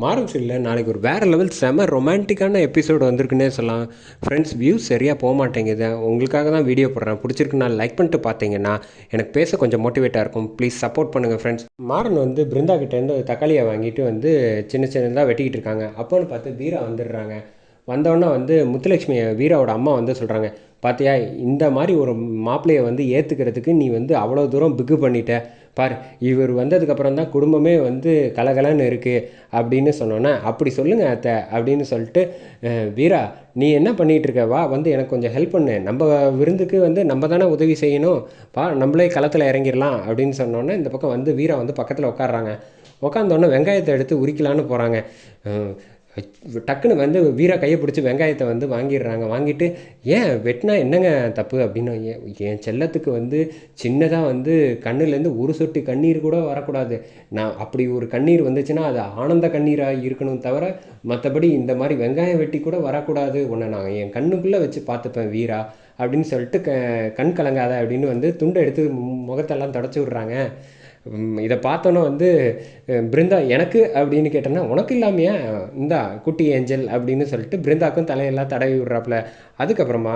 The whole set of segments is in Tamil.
மாறும் இல்லை நாளைக்கு ஒரு வேறு லெவல் செம ரொமான்டிக்கான எபிசோடு வந்திருக்குன்னே சொல்லலாம். ஃப்ரெண்ட்ஸ் வியூஸ் சரியாக போக மாட்டேங்குது. உங்களுக்காக தான் வீடியோ போடுறேன். பிடிச்சிருக்கு நான் லைக் பண்ணிட்டு பார்த்தீங்கன்னா எனக்கு பேச கொஞ்சம் மோட்டிவேட்டாக இருக்கும். ப்ளீஸ் சப்போர்ட் பண்ணுங்கள் ஃப்ரெண்ட்ஸ் மாறன் வந்து பிருந்தா கிட்டேருந்து தக்காளியை வாங்கிட்டு வந்து சின்ன சின்னதாக வெட்டிக்கிட்டு இருக்காங்க. அப்போன்னு பார்த்து வீரா வந்துடுறாங்க. வந்தோடனே வந்து முத்துலட்சுமி வீராவோட அம்மா வந்து சொல்கிறாங்க பார்த்தியா இந்த மாதிரி ஒரு மாப்பிள்ளையை வந்து ஏற்றுக்கிறதுக்கு நீ வந்து அவ்வளோ தூரம் பிக்கு பண்ணிட்ட. பார் இவர் வந்ததுக்கப்புறம் தான் குடும்பமே வந்து கலகலன்னு இருக்குது அப்படின்னு சொன்னோன்னே அப்படி சொல்லுங்கள் அத்தை அப்படின்னு சொல்லிட்டு வீரா நீ என்ன பண்ணிகிட்டு இருக்க? வா வந்து எனக்கு கொஞ்சம் ஹெல்ப் பண்ணு. நம்ம விருந்துக்கு வந்து நம்ம தானே உதவி செய்யணும். பா நம்மளே களத்தில் இறங்கிடலாம் அப்படின்னு சொன்னோன்னே இந்த பக்கம் வந்து வீரா வந்து பக்கத்தில் உட்காடுறாங்க உட்காந்தோடனே வெங்காயத்தை எடுத்து உரிக்கலான்னு போகிறாங்க டக்குன்னு வந்து வீரா கையை பிடிச்சி வெங்காயத்தை வந்து வாங்கிடுறாங்க. வாங்கிட்டு ஏன் வெட்டினா என்னங்க தப்பு? அப்படின்னு "ஏன், என் செல்லத்துக்கு வந்து சின்னதாக வந்து கண்ணுலேருந்து ஒரு சொட்டு கண்ணீர் கூட வரக்கூடாது. நான் அப்படி ஒரு கண்ணீர் வந்துச்சுன்னா அது ஆனந்த கண்ணீராக இருக்கணும் தவிர மற்றபடி இந்த மாதிரி வெங்காயம் வெட்டி கூட வரக்கூடாது. உன்னை நான் என் கண்ணுக்குள்ளே வச்சு பார்த்துப்பேன் வீரா அப்படின்னு சொல்லிட்டு க கண் கலங்காத அப்படின்னு வந்து துண்டை எடுத்து முகத்தெல்லாம் தொடச்சி விட்றாங்க. இதை பார்த்தோன்னே வந்து பிருந்தா எனக்கு அப்படின்னு கேட்டேன்னா உனக்கு இல்லாமையா? இந்தா குட்டி ஏஞ்சல் அப்படின்னு சொல்லிட்டு பிருந்தாக்கும் தலையெல்லாம் தடவி விடுறாப்புல. அதுக்கப்புறமா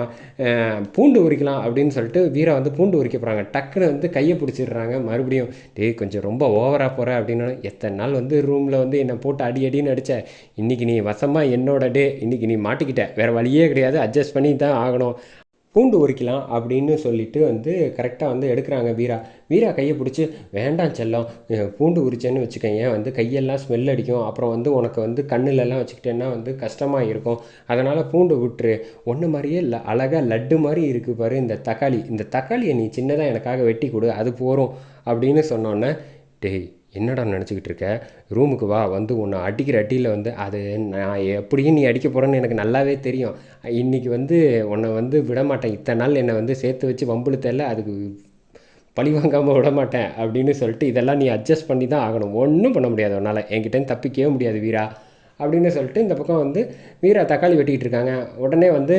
பூண்டு உரிக்கலாம் அப்படின்னு சொல்லிட்டு வீரா வந்து பூண்டு உரிக்க போகிறாங்க டக்குன்னு வந்து கையை பிடிச்சிடுறாங்க. மறுபடியும் டேய் கொஞ்சம் ரொம்ப ஓவராக போகிற அப்படின்னு. எத்தனை நாள் வந்து ரூமில் வந்து என்னை போட்டு அடி அடின்னு அடித்த இன்னைக்கு நீ வசமாக என்னோட டே இன்னைக்கு நீ மாட்டிக்கிட்ட. வேறு வழியே கிடையாது. அட்ஜஸ்ட் பண்ணி தான் ஆகணும். பூண்டு உரிக்கலாம் அப்படின்னு சொல்லிட்டு வந்து கரெக்டாக வந்து எடுக்கிறாங்க வீரா. வீரா கையை பிடிச்சி வேண்டாம் செல்லம் பூண்டு உரிச்சேன்னு வச்சுக்கோங்க வந்து கையெல்லாம் ஸ்மெல் அடிக்கும். அப்புறம் வந்து உனக்கு வந்து கண்ணுலலாம் வச்சுக்கிட்டேன்னா வந்து கஷ்டமாக இருக்கும். அதனால் பூண்டு விட்டுரு. ஒன்று மாதிரியே ல அழகாக லட்டு மாதிரி இருக்குது பாரு இந்த தக்காளி. இந்த தக்காளியை நீ சின்னதாக எனக்காக வெட்டி கொடு. அது போகிறோம் அப்படின்னு சொன்னோன்னே டேய் என்னடா நினச்சிக்கிட்டு இருக்க? ரூமுக்கு வா வந்து உன்னை அடிக்கிற அடியில் வந்து அது நான் எப்படியும் நீ அடிக்க போகிறேன்னு எனக்கு நல்லாவே தெரியும். இன்றைக்கி வந்து உன்னை வந்து விட மாட்டேன். இத்தனை நாள் என்னை வந்து சேர்த்து வச்சு வம்புழுத்தல அதுக்கு பழி வாங்காமல் விட மாட்டேன் அப்படின்னு சொல்லிட்டு இதெல்லாம் நீ அட்ஜஸ்ட் பண்ணி தான் ஆகணும். ஒன்றும் பண்ண முடியாது உன்னால். என்கிட்ட தப்பிக்கவே முடியாது வீரா. அப்படின்னு சொல்லிட்டு இந்த பக்கம் வந்து வீரா தக்காளி வெட்டிக்கிட்டு இருக்காங்க. உடனே வந்து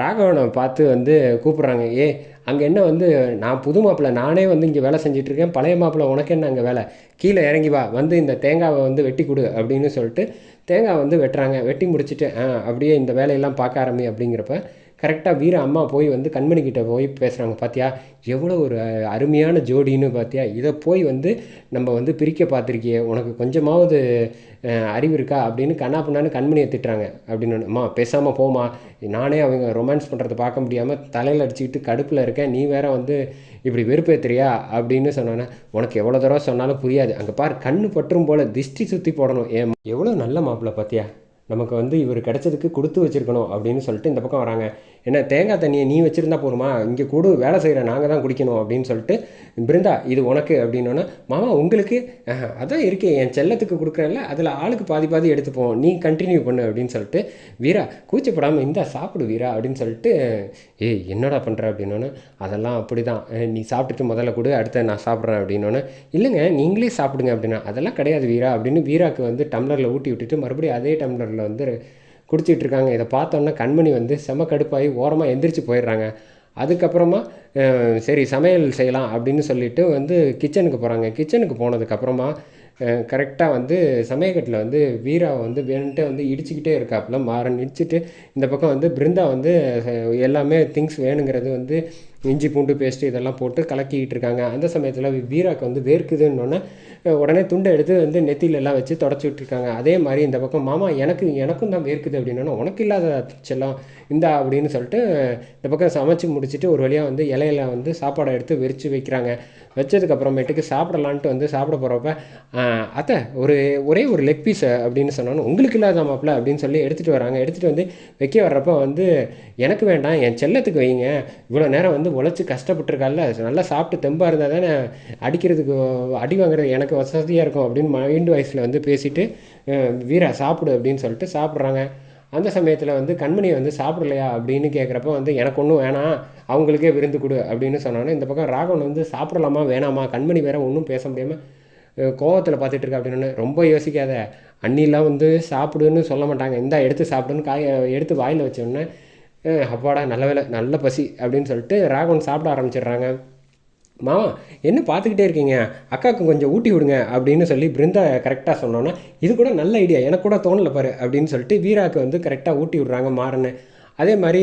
ராகவனை பார்த்து வந்து கூப்பிட்றாங்க ஏ அங்கே என்ன வந்து நான் புது மாப்பிள்ளை நானே வந்து இங்கே வேலை செஞ்சிட்ருக்கேன் பழைய மாப்பிள்ளை உனக்கு என்ன அங்கே வேலை? கீழே இறங்கி வா வந்து இந்த தேங்காவை வந்து வெட்டி கொடு அப்படின்னு சொல்லிட்டு தேங்காய் வந்து வெட்டுறாங்க. வெட்டி முடிச்சுட்டு ஆ அப்படியே இந்த வேலையெல்லாம் பார்க்க ஆரம்பி அப்படிங்கிறப்ப கரெக்டாக வீர அம்மா போய் வந்து கண்மணி கிட்ட போய் பேசுகிறாங்க பார்த்தியா எவ்வளோ ஒரு அருமையான ஜோடின்னு பார்த்தியா இதை போய் வந்து நம்ம வந்து பிரிக்க பார்த்துருக்கியே உனக்கு கொஞ்சமாவது அறிவு இருக்கா? அப்படின்னு கண்ணா பண்ணான்னு கண்மணியை திட்டுறாங்க. அப்படின்னு அம்மா பேசாமல் போமா நானே அவங்க ரொமான்ஸ் பண்ணுறதை பார்க்க முடியாமல் தலையில் அடிச்சுக்கிட்டு கடுப்பில் இருக்கேன் நீ வேற வந்து இப்படி வெறுப்பேத்துறியா? அப்படின்னு சொன்னோன்னே உனக்கு எவ்வளோ தடவை சொன்னாலும் புரியாது. அங்கே பார் கண்ணு பற்றும் போல் திஷ்டி சுற்றி போடணும். ஏ எவ்வளோ நல்ல மாப்பிள்ளை பார்த்தியா நமக்கு வந்து இவர் கிடைச்சதுக்கு கொடுத்து வச்சிருக்கணும் அப்படின்னு சொல்லிட்டு இந்த பக்கம் வராங்க. என்ன தேங்காய் தண்ணியை நீ வச்சுருந்தா போருமா இங்கே கூடு வேலை செய்கிற நாங்கள் தான் குடிக்கணும் அப்படின்னு சொல்லிட்டு பிருந்தா இது உனக்கு அப்படின்னோன்னா மாமா உங்களுக்கு அதான் இருக்கே என் செல்லத்துக்கு கொடுக்குறேன்ல அதில் ஆளுக்கு பாதி பாதி எடுத்துப்போம் நீ கண்டினியூ பண்ணு அப்படின்னு சொல்லிட்டு வீரா கூச்சப்படாமல் இந்தா சாப்பிடு வீரா அப்படின்னு சொல்லிட்டு ஏய் என்னடா பண்ணுற அப்படின்னோன்னே அதெல்லாம் அப்படி தான் நீ சாப்பிட்டுட்டு முதல்ல கொடு அடுத்த நான் சாப்பிட்றேன் அப்படின்னோன்னே இல்லைங்க நீங்களே சாப்பிடுங்க அப்படின்னா அதெல்லாம் கிடையாது வீரா அப்படின்னு வீராக்கு வந்து டம்ளரில் ஊட்டி விட்டுட்டு மறுபடியும் அதே டம்ளரில் வந்து குடிச்சிட்டு இருக்காங்க இதை பார்த்தோன்னே கண்மணி வந்து செம கடுப்பாகி ஓரமாக எந்திரிச்சு போயிடுறாங்க. அதுக்கப்புறமா சரி சமையல் செய்யலாம் அப்படின்னு சொல்லிட்டு வந்து கிச்சனுக்கு போகிறாங்க கிச்சனுக்கு போனதுக்கப்புறமா கரெக்டாக வந்து சமயக்கட்டில் வந்து வீரா வந்து வேணுன்ட்டு வந்து இடிச்சுக்கிட்டே இருக்காப்புல. மாறன் இடிச்சுட்டு இந்த பக்கம் வந்து பிருந்தா வந்து எல்லாமே திங்ஸ் வேணுங்கிறது வந்து இஞ்சி பூண்டு பேஸ்ட்டு இதெல்லாம் போட்டு கலக்கிக்கிட்டு இருக்காங்க. அந்த சமயத்தில் வீராக்கு வந்து வேர்க்குதுன்னொன்னே உடனே துண்டை எடுத்து வந்து நெத்தியில எல்லாம் வச்சு தொடச்சி விட்டுருக்காங்க. அதே மாதிரி இந்த பக்கம் மாமா எனக்கு எனக்கும் தான் வேர்க்குது அப்படின்னா உனக்கு இல்லாத செல்லம் இந்தா அப்படின்னு சொல்லிட்டு இந்த பக்கம் சமைச்சு முடிச்சுட்டு ஒரு வழியாக வந்து இலையில வந்து சாப்பாடை எடுத்து விரித்து வைக்கிறாங்க. வச்சதுக்கப்புறமேட்டுக்கு சாப்பிடலான்ட்டு வந்து சாப்பிட போகிறப்ப அத்தை ஒரு ஒரே ஒரு லெக் பீஸ் அப்படின்னு சொன்னாலும் உங்களுக்கு இல்லாத மாப்பிள்ள அப்படின்னு சொல்லி எடுத்துகிட்டு வராங்க. எடுத்துகிட்டு வந்து வைக்க வர்றப்ப வந்து எனக்கு வேண்டாம் என் செல்லத்துக்கு வைங்க. இவ்வளோ நேரம் வந்து உழைச்சி கஷ்டப்பட்டுருக்கால நல்லா சாப்பிட்டு தெம்பாக இருந்தால் தானே அடிக்கிறதுக்கு அடி வாங்குறது எனக்கு வசதியாக இருக்கும் அப்படின்னு மைண்டு வாய்ஸில் வந்து பேசிட்டு வீரா சாப்பிடு அப்படின்னு சொல்லிட்டு சாப்பிட்றாங்க. அந்த சமயத்தில் வந்து கண்மணியை வந்து சாப்பிடலையா அப்படின்னு கேட்குறப்ப வந்து எனக்கு ஒன்றும் வேணாம். அவங்களுக்கே விருந்து கொடு. அப்படின்னு சொன்னோன்னே இந்த பக்கம் ராகவன் வந்து சாப்பிடலாமா? வேணாமா? கண்மணி வேற ஒன்றும் பேச முடியாமல் கோவத்தில் பார்த்துட்டு இருக்கா? அப்படின்னு ரொம்ப யோசிக்காத. அண்ணிலாம் வந்து சாப்பிடுன்னு சொல்ல மாட்டாங்க. இந்தா எடுத்து சாப்பிடுன்னு காய எடுத்து வாயில் வச்சோடனே அப்பாடா நல்ல வேலை நல்ல பசி. அப்படின்னு சொல்லிட்டு ராகவன் சாப்பிட ஆரம்பிச்சிடுறாங்க. மாமா என்ன பார்த்துக்கிட்டே இருக்கீங்க? அக்காவுக்கு கொஞ்சம் ஊட்டி விடுங்க அப்படின்னு சொல்லி பிருந்தா கரெக்டாக சொன்னோன்னா இது கூட நல்ல ஐடியா எனக்கு கூட தோணல பாரு அப்படின்னு சொல்லிட்டு வீராவுக்கு வந்து கரெக்டாக ஊட்டி விட்றாங்க மாறன்னு. அதே மாதிரி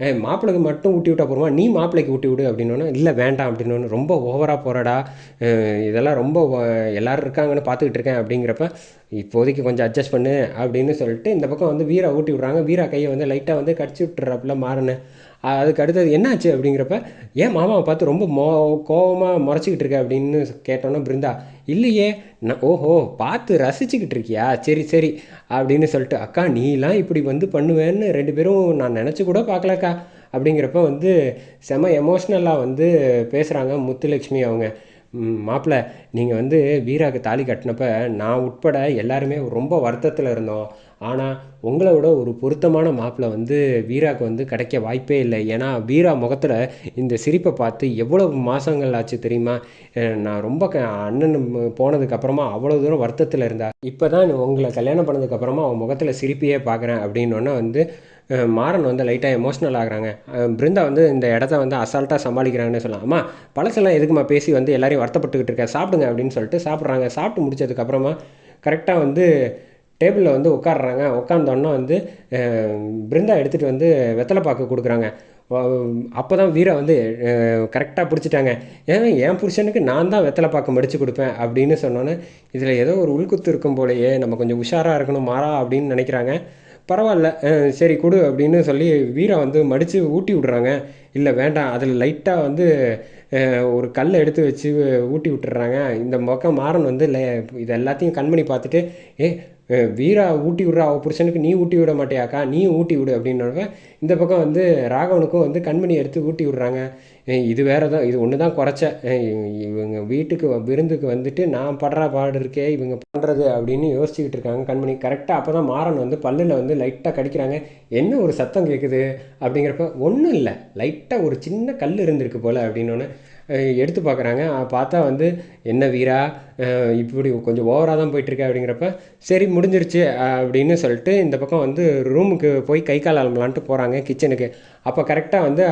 "ஏய், மாப்பிள்ளைக்கு மட்டும் ஊட்டி விட்டா போருமா நீ மாப்பிள்ளைக்கு ஊட்டி விடு அப்படின்னோன்னா இல்லை வேண்டாம் அப்படின்னு ரொம்ப ஓவராக போகிறடா இதெல்லாம் ரொம்ப எல்லோரும் எல்லாரும் இருக்காங்கன்னு பார்த்துக்கிட்டு இருக்கேன் அப்படிங்கிறப்ப இப்போதைக்கு கொஞ்சம் அட்ஜஸ்ட் பண்ணு அப்படின்னு சொல்லிட்டு இந்த பக்கம் வந்து வீரா ஊட்டி விட்றாங்க. வீரா கையை வந்து லைட்டாக வந்து கடிச்சு விட்டுறாப்புல மாறினேன். அதுக்கு அடுத்தது என்னாச்சு அப்படிங்கிறப்ப ஏன் மாமாவை பார்த்து ரொம்ப மோ கோவமாக முறைச்சிக்கிட்டு இருக்க? அப்படின்னு கேட்டோன்னா பிருந்தா இல்லையே நான் ஓஹோ பார்த்து ரசிச்சுக்கிட்டு இருக்கியா? சரி சரி அப்படின்னு சொல்லிட்டு அக்கா நீலாம் இப்படி வந்து பண்ணுவேன்னு ரெண்டு பேரும் நான் நினச்சி கூட பார்க்கலக்கா அப்படிங்கிறப்ப வந்து செம எமோஷ்னலாக வந்து பேசுகிறாங்க முத்துலட்சுமி அவங்க. மாப்பிள்ள நீங்கள் வந்து வீராக்கு தாலி கட்டினப்ப நான் உட்பட எல்லாருமே ரொம்ப வருத்தத்தில் இருந்தோம். ஆனால் உங்களை விட ஒரு பொருத்தமான மாப்பிள்ளை வந்து வீராக்கு வந்து கிடைக்க வாய்ப்பே இல்லை. ஏன்னா வீரா முகத்தில் இந்த சிரிப்பை பார்த்து எவ்வளவு மாதங்கள் ஆச்சு தெரியுமா? நான் ரொம்ப க அண்ணன் போனதுக்கப்புறமா அவ்வளோ தூரம் வருத்தத்தில் இருந்தா. இப்போ தான் உங்களை கல்யாணம் பண்ணதுக்கப்புறமா அவன் முகத்தில் சிரிப்பையே பார்க்குறேன் அப்படின்னோடனே வந்து மாறன் வந்து லைட்டாக எமோஷ்னல் ஆகுறாங்க. பிருந்தா வந்து இந்த இடத்த வந்து அசால்ட்டாக சமாளிக்கிறாங்கன்னு சொல்லலாம். அம்மா பழசெல்லாம் எதுக்குமா பேசி வந்து எல்லாரையும் வருத்தப்பட்டுக்கிட்டு இருக்கேன் சாப்பிடுங்க அப்படின்னு சொல்லிட்டு சாப்பிட்றாங்க. சாப்பிட்டு முடிச்சதுக்கப்புறமா கரெக்டாக வந்து டேபிளில் வந்து உட்காடுறாங்க உட்காந்தோன்னே வந்து பிருந்தா எடுத்துகிட்டு வந்து வெத்தலை பாக்கு கொடுக்குறாங்க. அப்போ தான் வீரா வந்து கரெக்டாக பிடிச்சிட்டாங்க. ஏன் என் புருஷனுக்கு நான் தான் வெத்தலை பாக்கு மடித்து கொடுப்பேன் அப்படின்னு சொன்னோன்னே இதில் ஏதோ ஒரு உள்குத்து இருக்கும் போலயே நம்ம கொஞ்சம் உஷாராக இருக்கணும் மாறா அப்படின்னு நினைக்கிறாங்க. பரவாயில்ல சரி கொடு அப்படின்னு சொல்லி வீரா வந்து மடித்து ஊட்டி விட்றாங்க. இல்லை வேண்டாம். அதில் லைட்டாக வந்து ஒரு கல்லை எடுத்து வச்சு ஊட்டி விட்டுறாங்க. இந்த பக்கம் மாறன் வந்து லை இது எல்லாத்தையும் கண்மணி பார்த்துட்டு ஏ வீரா ஊட்டி விட்றா அவள் புருஷனுக்கு நீ ஊட்டி விட மாட்டியாக்கா நீ ஊட்டி விடு அப்படின்னப்ப இந்த பக்கம் வந்து ராகவனுக்கும் வந்து கண்மணி எடுத்து ஊட்டி விடுறாங்க. இது வேறு தான் இது ஒன்று தான் குறைச்ச. இவங்க வீட்டுக்கு வ- விருந்துக்கு வந்துட்டு நான் படுற பாடு இருக்கே இவங்க பண்ணுறது அப்படின்னு யோசிச்சுக்கிட்டு இருக்காங்க கண்மணி. கரெக்டாக அப்போ தான் மாறன் வந்து பல்லில் வந்து லைட்டாக கடிக்கிறாங்க. என்ன ஒரு சத்தம் கேட்குது அப்படிங்கிறப்ப ஒன்றும் இல்லை லைட்டாக ஒரு சின்ன கல் இருந்திருக்கு போல் அப்படின்னோடனே எடுத்து பார்க்குறாங்க. பார்த்தா வந்து என்ன வீரா இப்படி கொஞ்சம் ஓவராக தான் போயிட்டுருக்க அப்படிங்கிறப்ப சரி முடிஞ்சிருச்சு அப்படின்னு சொல்லிட்டு இந்த பக்கம் வந்து ரூமுக்கு போய் கை கால் அலம்பலான்ட்டு போகிறாங்க கிச்சனுக்கு அப்போ கரெக்டாக வந்து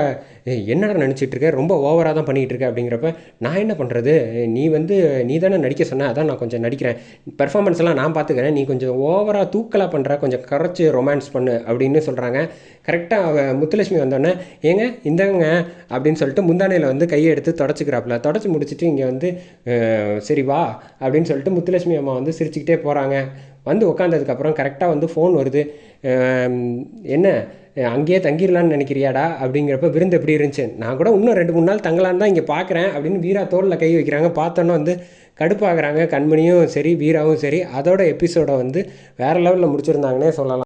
என்னடா நினச்சிட்டுருக்க ரொம்ப ஓவராக தான் பண்ணிகிட்டு இருக்க அப்படிங்கிறப்ப நான் என்ன பண்ணுறது நீ வந்து நீ தானே நடிக்க சொன்ன அதான் நான் கொஞ்சம் நடிக்கிறேன். பெர்ஃபார்மன்ஸ்லாம் நான் பார்த்துக்கிறேன் நீ கொஞ்சம் ஓவராக தூக்கலாக பண்ணுற கொஞ்சம் குறைச்சி ரொமான்ஸ் பண்ணு அப்படின்னு சொல்கிறாங்க கரெக்டாக அவ முத்துலட்சுமி வந்தோடனே ஏங்க இந்தங்க அப்படின்னு சொல்லிட்டு முந்தானையில் வந்து கையை எடுத்து தொடச்சிக்கிறாப்புல. தொடச்சி முடிச்சுட்டு இங்கே வந்து சரி வா அப்படின்னு சொல்லிட்டு முத்துலட்சுமி அம்மா வந்து சிரிச்சுக்கிட்டே போகிறாங்க வந்து உட்காந்ததுக்கப்புறம் கரெக்டாக வந்து ஃபோன் வருது. என்ன? அங்கேயே தங்கிடலான்னு நினைக்கிறியாடா? அப்படிங்கிறப்ப விருந்து எப்படி இருந்துச்சு? நான் கூட இன்னும் ரெண்டு மூணு நாள் தங்கலான்னு தான் இங்கே பார்க்குறேன் அப்படின்னு வீரா தோளில் கை வைக்கிறாங்க. பார்த்தோன்னே வந்து கடுப்பாகிறாங்க. கண்மணியும் சரி வீராவும் சரி. அதோட எபிசோடை வந்து வேறு லெவலில் முடிச்சிருந்தாங்கன்னே சொல்லலாம்.